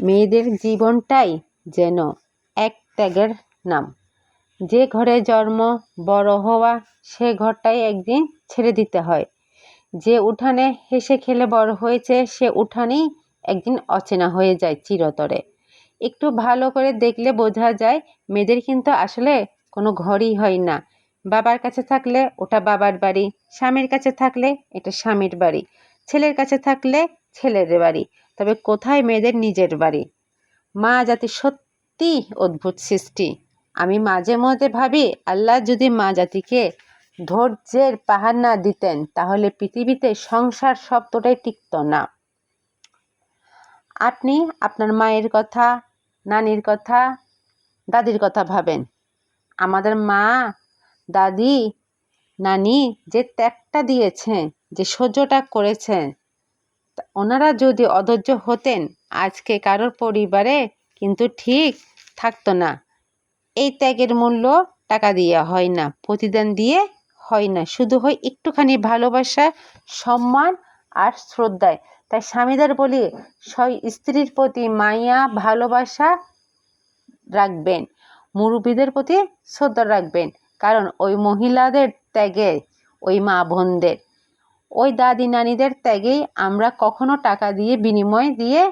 মেয়েদের জীবনটাই যেন এক ত্যাগের নাম। যে ঘরে জন্ম, বড় হওয়া, সে ঘরটাই একদিন ছেড়ে দিতে হয়। যে উঠানে হেসে খেলে বড় হয়েছে, সে উঠানেই একদিন অচেনা হয়ে যায় চিরতরে। একটু ভালো করে দেখলে বোঝা যায়, মেয়েদের কিন্তু আসলে কোনো ঘরই হয় না। বাবার কাছে থাকলে ওটা বাবার বাড়ি, স্বামীর কাছে থাকলে এটা স্বামীর বাড়ি, ছেলের কাছে থাকলে ছেলের বাড়ি, তবে কোথায় মেয়েদের নিজের বাড়ি? মা জাতি সত্যি অদ্ভুত সৃষ্টি। আমি মাঝে মধ্যে ভাবি, আল্লাহ যদি মা জাতিকে ধৈর্যের পাহাড় না দিতেন, তাহলে পৃথিবীতে সংসার শব্দটাই টিকত না। আপনি আপনার মায়ের কথা, নানির কথা, দাদির কথা ভাবেন। আমাদের মা, দাদি, নানি যে ত্যাগটা দিয়েছেন, যে সহ্যটা করেছেন ওনারা যদি অধৈর্য হতেন, আজকে কারোর পরিবারে কিন্তু ঠিক থাকতো না। এই ত্যাগের মূল্য টাকা দিয়ে হয় না, প্রতিদান দিয়ে হয় না। শুধু হয় একটুখানি ভালোবাসা, সম্মান আর শ্রদ্ধায়। তাই স্বামীদের বলি স্ত্রীর প্রতি মায়া, ভালোবাসা রাখবেন। মুরব্বীদের প্রতি শ্রদ্ধা রাখবেন। কারণ ওই মহিলাদের ত্যাগে ওই মা বোনদের ওই দাদি নানিদের ত্যাগেই আমরা কখনো টাকা দিয়ে বিনিময় দিয়ে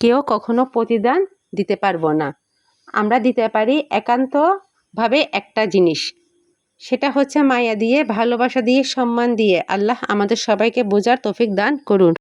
কেউ কখনো প্রতিদান দিতে পারব না। আমরা দিতে পারি একান্তভাবে একটা জিনিস। সেটা হচ্ছে মায়া দিয়ে, ভালোবাসা দিয়ে, সম্মান দিয়ে। আল্লাহ আমাদের সবাইকে বোঝার তফিক দান করুন।